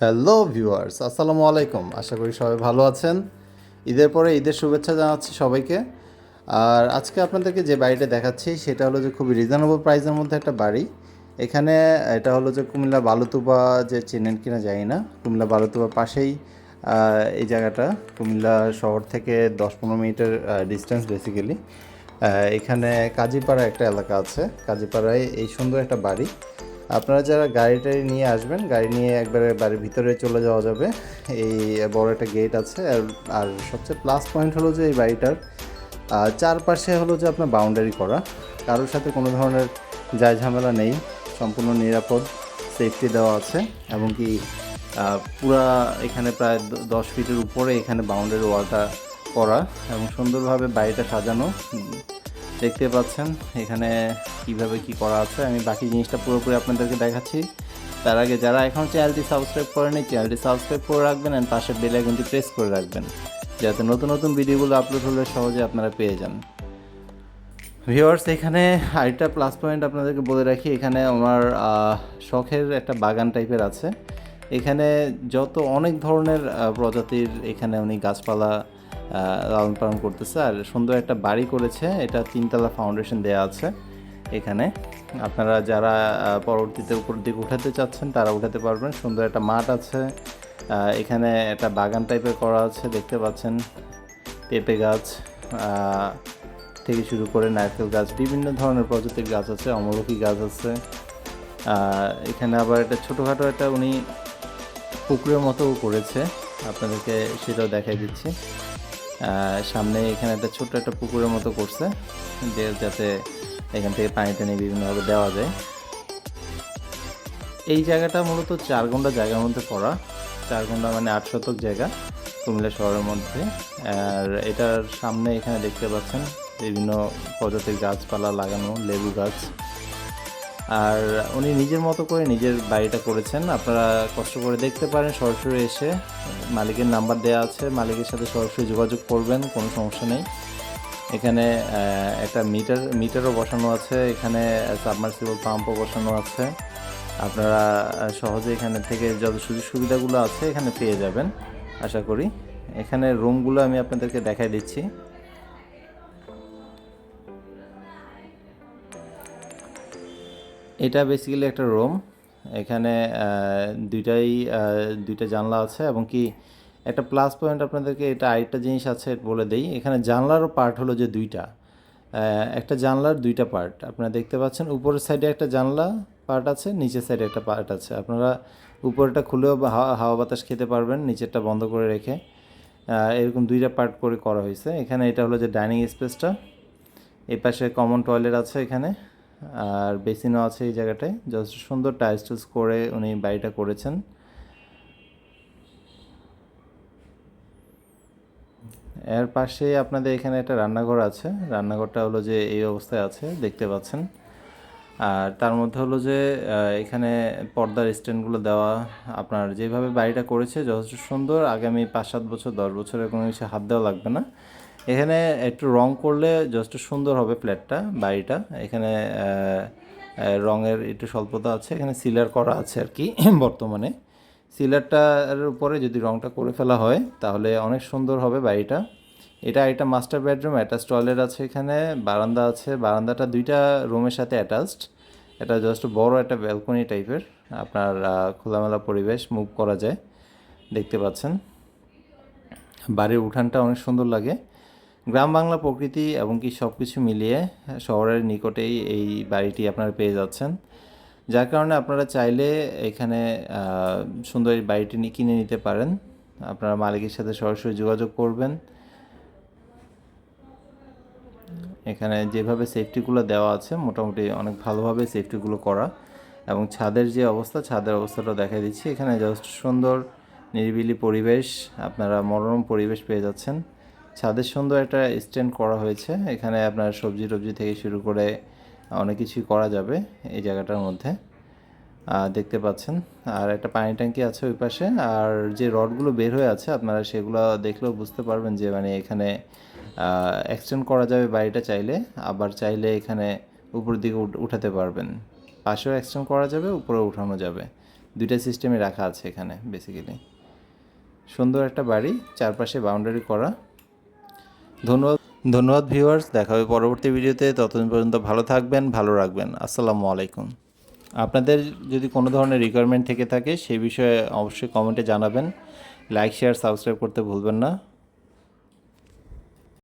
Hello viewers আসসালামু আলাইকুম আশা করি সবাই ভালো আছেন। ঈদের পরে ঈদের শুভেচ্ছা জানাচ্ছি সবাইকে। আর আজকে আপনাদেরকে যে বাড়িটা দেখাচ্ছি, সেটা হলো যে খুবই রিজনেবল প্রাইসের মধ্যে একটা বাড়ি। এখানে এটা হলো যে কুমিল্লা বালুতুবা যে চেনেন কিনা জানি না। কুমিল্লা বালুতুবার পাশেই এই জায়গাটা। কুমিল্লা শহর থেকে দশ পনেরো মিনিটের ডিস্টেন্স বেসিক্যালি এখানে কাজীপাড়া একটা এলাকা আছে। কাজীপাড়ায় এই সুন্দর একটা বাড়ি। আপনারা যারা গাড়ি টাড়ি নিয়ে আসবেন, গাড়ি নিয়ে একবারে বাড়ির ভিতরে চলে যাওয়া যাবে। এই বড় একটা গেট আছে, আর আর সবচেয়ে প্লাস পয়েন্ট হলো যে এই বাড়িটার চারপাশে হলো যে আপনার বাউন্ডারি করা। কারোর সাথে কোনো ধরনের যায় ঝামেলা নেই, সম্পূর্ণ নিরাপদ সেফটি দেওয়া আছে, এবং কি পুরা এখানে প্রায় দশ ফিটের উপরে এখানে বাউন্ডারি ওয়ালটা করা, এবং সুন্দরভাবে বাড়িটা সাজানো। দেখতে পাচ্ছেন এখানে কীভাবে কি করা আছে। আমি বাকি জিনিসটা পুরোপুরি আপনাদেরকে দেখাচ্ছি। তার আগে যারা এখন চ্যানেলটি সাবস্ক্রাইব করেনি চ্যানেলটি সাবস্ক্রাইব করে রাখবেন অ্যান্ড পাশের বেল আইকনটি প্রেস করে রাখবেন। যাতে নতুন নতুন ভিডিওগুলো আপলোড হলে সহজে আপনারা পেয়ে যান। ভিউয়ার্স, এখানে আরেকটা প্লাস পয়েন্ট আপনাদেরকে বলে রাখি। এখানে আমার শখের একটা বাগান টাইপের আছে। এখানে যত অনেক ধরনের প্রজাতির এখানে উনি গাছপালা লালন পালন করতেছে। আর সুন্দর একটা বাড়ি করেছে। এটা তিনতলা ফাউন্ডেশন দেওয়া আছে এখানে। আপনারা যারা পরবর্তীতে উপর দিকে উঠাতে চাচ্ছেন, তারা উঠাতে পারবেন। সুন্দর একটা মাঠ আছে। এখানে একটা বাগান টাইপের করা আছে, দেখতে পাচ্ছেন। পেঁপে গাছ থেকে শুরু করে নারকেল গাছ, বিভিন্ন ধরনের প্রজাতির গাছ আছে, অমলকি গাছ আছে। এখানে আবার একটা ছোটোখাটো একটা উনি পুকুরের মতো করেছে। আপনাদেরকে সেটাও দেখাই দিচ্ছি। সামনে এখানে একটা ছোট্ট একটা পুকুরের মতো করছে, যে যাতে এখান থেকে পানি টানি বিভিন্নভাবে দেওয়া যায়। এই জায়গাটা মূলত চার ঘণ্টা জায়গার মধ্যে পড়া। চার ঘণ্টা মানে আট শতক জায়গা, কুমিল্লা শহরের মধ্যে। আর এটার সামনে এখানে দেখতে পাচ্ছেন বিভিন্ন প্রজাতির গাছপালা লাগানো, লেবু গাছ। আর উনি নিজের মতো করে নিজের বাড়িটা করেছেন। আপনারা কষ্ট করে দেখতে পারেন, সরাসরি এসে মালিকের নাম্বার দেওয়া আছে। মালিকের সাথে সরাসরি যোগাযোগ করবেন, কোনো সমস্যা নেই। এখানে একটা মিটার, মিটারও বসানো আছে, এখানে সাবমার্সিবল পাম্পও বসানো আছে। আপনারা সহজে এখানে থেকে যত সুযোগ সুবিধাগুলো আছে এখানে পেয়ে যাবেন, আশা করি। এখানে রুমগুলো আমি আপনাদেরকে দেখাই দিচ্ছি। এটা বেসিক্যালি একটা রুম এখানে দুইটাই দুইটা জানলা আছে এবং কি একটা প্লাস পয়েন্ট আপনাদেরকে এটা আরেকটা জিনিস আছে বলে দেই। এখানে জানলারও পার্ট হলো যে দুইটা। একটা জানলার দুইটা পার্ট আপনারা দেখতে পাচ্ছেন উপরের সাইডে একটা জানলা পার্ট আছে, নিচের সাইডে একটা পার্ট আছে। আপনারা উপরেরটা খুলেও হাওয়া বাতাস খেতে পারবেন, নিচেরটা বন্ধ করে রেখে। এরকম দুইটা পার্ট করে করা হয়েছে। এখানে এটা হলো যে ডাইনিং স্পেসটা এই পাশে কমন টয়লেট আছে এখানে। আর বেসিনও আছে এই জায়গাটায়। যথেষ্ট সুন্দর টাইলস টাইলস করে উনি বাড়িটা করেছেন। এর পাশে আপনাদের এখানে একটা রান্নাঘর আছে। রান্নাঘরটা হলো যে এই অবস্থায় আছে, দেখতে পাচ্ছেন। আর তার মধ্যে হলো যে এখানে পর্দার স্ট্যান্ডগুলো দেওয়া। আপনার যেভাবে বাড়িটা করেছে যথেষ্ট সুন্দর। আগামী পাঁচ সাত বছর, দশ বছরের কোনো কিছু হাত দেওয়া লাগবে না। এখানে একটু রং করলে যথেষ্ট সুন্দর হবে ফ্ল্যাটটা বাড়িটা। এখানে রঙের একটু স্বল্পতা আছে। এখানে সিলার করা আছে আর কি, বর্তমানে। সিলারটার উপরে যদি রংটা করে ফেলা হয়, তাহলে অনেক সুন্দর হবে বাড়িটা। এটা একটা মাস্টার বেডরুম অ্যাটাচ টয়লেট আছে এখানে, বারান্দা আছে। বারান্দাটা দুইটা রুমের সাথে অ্যাটাচড এটা জাস্ট বড় একটা ব্যালকনি টাইপের আপনার খোলামেলা পরিবেশ মুভ করা যায়। দেখতে পাচ্ছেন। বাড়ির উঠানটা অনেক সুন্দর লাগে। গ্রাম বাংলা প্রকৃতি এবং কি সব কিছু মিলিয়ে শহরের নিকটেই এই বাড়িটি আপনারা পেয়ে যাচ্ছেন। যার কারণে আপনারা চাইলে এখানে সুন্দর এই বাড়িটি কিনে নিতে পারেন। আপনারা মালিকের সাথে সরাসরি যোগাযোগ করবেন। এখানে যেভাবে সেফটিগুলো দেওয়া আছে, মোটামুটি অনেক ভালোভাবে সেফটিগুলো করা। এবং ছাদের যে অবস্থা, ছাদের অবস্থাটা দেখা দিচ্ছি। এখানে যথেষ্ট সুন্দর নিরিবিলি পরিবেশ, আপনারা মনোরম পরিবেশ পেয়ে যাচ্ছেন। ছাদের সুন্দর একটা স্ট্যান্ড করা হয়েছে। এখানে আপনার সবজি টবজি থেকে শুরু করে অনেক কিছুই করা যাবে এই জায়গাটার মধ্যে। দেখতে পাচ্ছেন। আর একটা পানি ট্যাঙ্কি আছে ওই পাশে। আর যে রডগুলো বের হয়ে আছে, আপনারা সেগুলো দেখলেও বুঝতে পারবেন যে মানে এখানে এক্সটেন্ড করা যাবে বাড়িটা চাইলে। আবার চাইলে এখানে উপর দিকে উঠাতে পারবেন। পাশেও এক্সটেন্ড করা যাবে উপরে উঠানো যাবে। দুইটা সিস্টেমে রাখা আছে এখানে বেসিক্যালি সুন্দর একটা বাড়ি, চারপাশে বাউন্ডারি করা। ধন্যবাদ। ধন্যবাদ, ভিউয়ার্স। দেখা হবে পরবর্তী ভিডিওতে। ততদিন পর্যন্ত ভালো থাকবেন, ভালো রাখবেন। আসসালামু আলাইকুম। আপনাদের যদি কোনো ধরনের রিকোয়ারমেন্ট থেকে থাকে, সেই বিষয়ে অবশ্যই কমেন্টে জানাবেন। লাইক শেয়ার সাবস্ক্রাইব করতে ভুলবেন না।